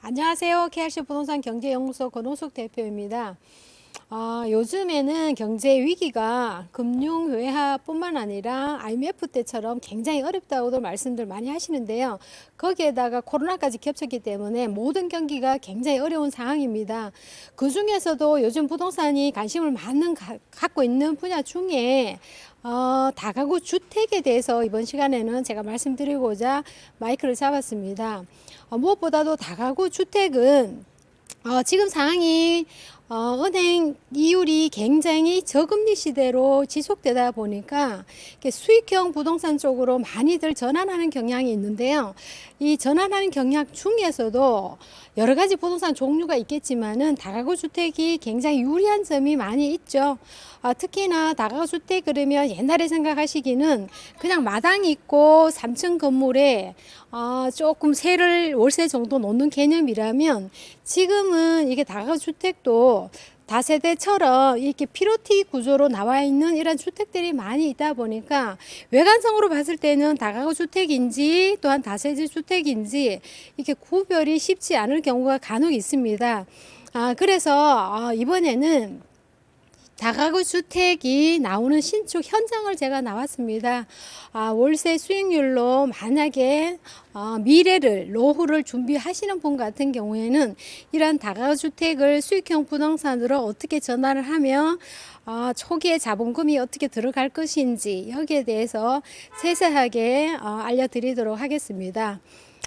안녕하세요. KRC 부동산 경제연구소 권호숙 대표입니다. 아, 요즘에는 경제 위기가 금융 외화뿐만 아니라 IMF 때처럼 굉장히 어렵다고도 말씀들 많이 하시는데요. 거기에다가 코로나까지 겹쳤기 때문에 모든 경기가 굉장히 어려운 상황입니다. 그 중에서도 요즘 부동산이 관심을 많은 가, 갖고 있는 분야 중에 어, 다가구 주택에 대해서 이번 시간에는 제가 말씀드리고자 마이크를 잡았습니다. 어, 무엇보다도 다가구 주택은 어, 지금 상황이 어, 은행 이율이 굉장히 저금리 시대로 지속되다 보니까 수익형 부동산 쪽으로 많이들 전환하는 경향이 있는데요. 이 전환하는 경향 중에서도 여러 가지 부동산 종류가 있겠지만은 다가구 주택이 굉장히 유리한 점이 많이 있죠. 아, 특히나 다가구 주택 그러면 옛날에 생각하시기는 그냥 마당 있고 3층 건물에 아, 조금 세를 월세 정도 놓는 개념이라면 지금은 이게 다가구 주택도 다세대처럼 이렇게 피로티 구조로 나와 있는 이런 주택들이 많이 있다 보니까 외관성으로 봤을 때는 다가구 주택인지 또한 다세대 주택인지 이렇게 구별이 쉽지 않을 경우가 간혹 있습니다. 아, 그래서 아, 이번에는 다가구 주택이 나오는 신축 현장을 제가 나왔습니다. 아, 월세 수익률로 만약에 어, 미래를 노후를 준비하시는 분 같은 경우에는 이러한 다가구 주택을 수익형 부동산으로 어떻게 전환을 하며 어, 초기에 자본금이 어떻게 들어갈 것인지 여기에 대해서 세세하게 어, 알려드리도록 하겠습니다.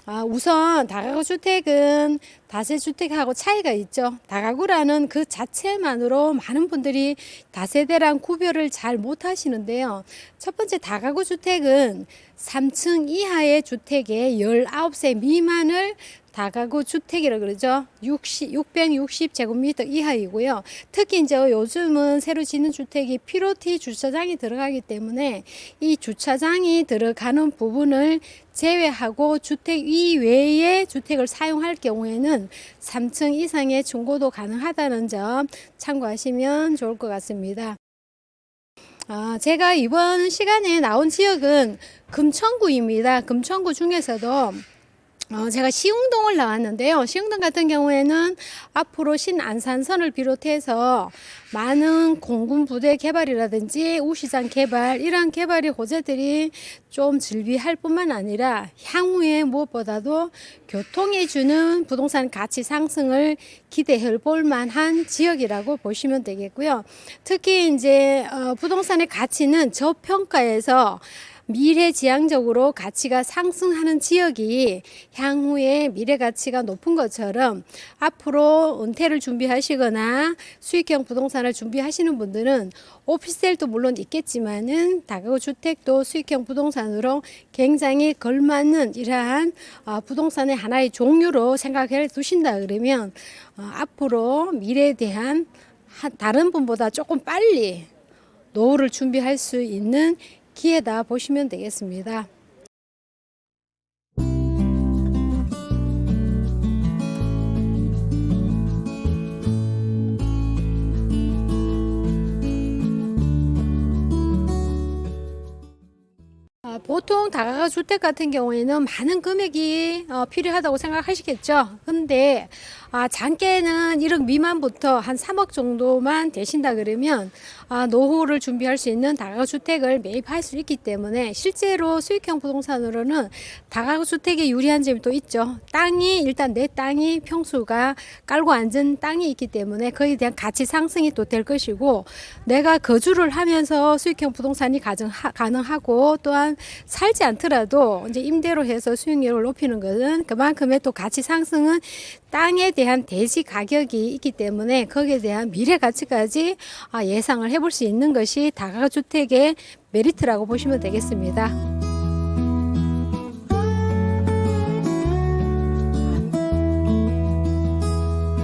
아, 우선 다가구 주택은 다세 주택하고 차이가 있죠. 다가구라는 그 자체만으로 많은 분들이 다세대랑 구별을 잘 못 하시는데요. 첫 번째 다가구 주택은 3층 이하의 주택에 19세 미만을 다가구 주택이라 그러죠. 60, 660제곱미터 이하이고요. 특히 이제 요즘은 새로 짓는 주택이 피로티 주차장이 들어가기 때문에 이 주차장이 들어가는 부분을 제외하고 주택 이외의 주택을 사용할 경우에는 3층 이상의 중고도 가능하다는 점 참고하시면 좋을 것 같습니다. 아, 제가 이번 시간에 나온 지역은 금천구입니다. 금천구 중에서도 어, 제가 시흥동을 나왔는데요. 시흥동 같은 경우에는 앞으로 신안산선을 비롯해서 많은 공군 부대 개발이라든지 우시장 개발 이러한 개발의 호재들이 좀 즐비할 뿐만 아니라 향후에 무엇보다도 교통이 주는 부동산 가치 상승을 기대해 볼 만한 지역이라고 보시면 되겠고요. 특히 이제 어, 부동산의 가치는 저평가에서 미래지향적으로 가치가 상승하는 지역이 향후에 미래 가치가 높은 것처럼 앞으로 은퇴를 준비하시거나 수익형 부동산을 준비하시는 분들은 오피스텔도 물론 있겠지만은 다가구 주택도 수익형 부동산으로 굉장히 걸맞는 이러한 어, 부동산의 하나의 종류로 생각해 두신다 그러면 어, 앞으로 미래에 대한 다른 분보다 조금 빨리 노후를 준비할 수 있는 기회다 보시면 되겠습니다. 보통 다가가 주택 같은 경우에는 많은 금액이 어, 필요하다고 생각하시겠죠. 근데 아, 장께는 1억 미만부터 한 3억 정도만 되신다 그러면 아, 노후를 준비할 수 있는 다가구 주택을 매입할 수 있기 때문에 실제로 수익형 부동산으로는 다가구 주택에 유리한 점이 또 있죠. 땅이 일단 내 땅이 평수가 깔고 앉은 땅이 있기 때문에 그에 대한 가치 상승이 또 될 것이고 내가 거주를 하면서 수익형 부동산이 가정 가능하고 또한 살지 않더라도 이제 임대로 해서 수익률을 높이는 것은 그만큼의 또 가치 상승은 땅에 대한 대지 가격이 있기 때문에 거기에 대한 미래 가치까지 아, 예상을 해볼 수 있는 것이 다가구 주택의 메리트라고 보시면 되겠습니다.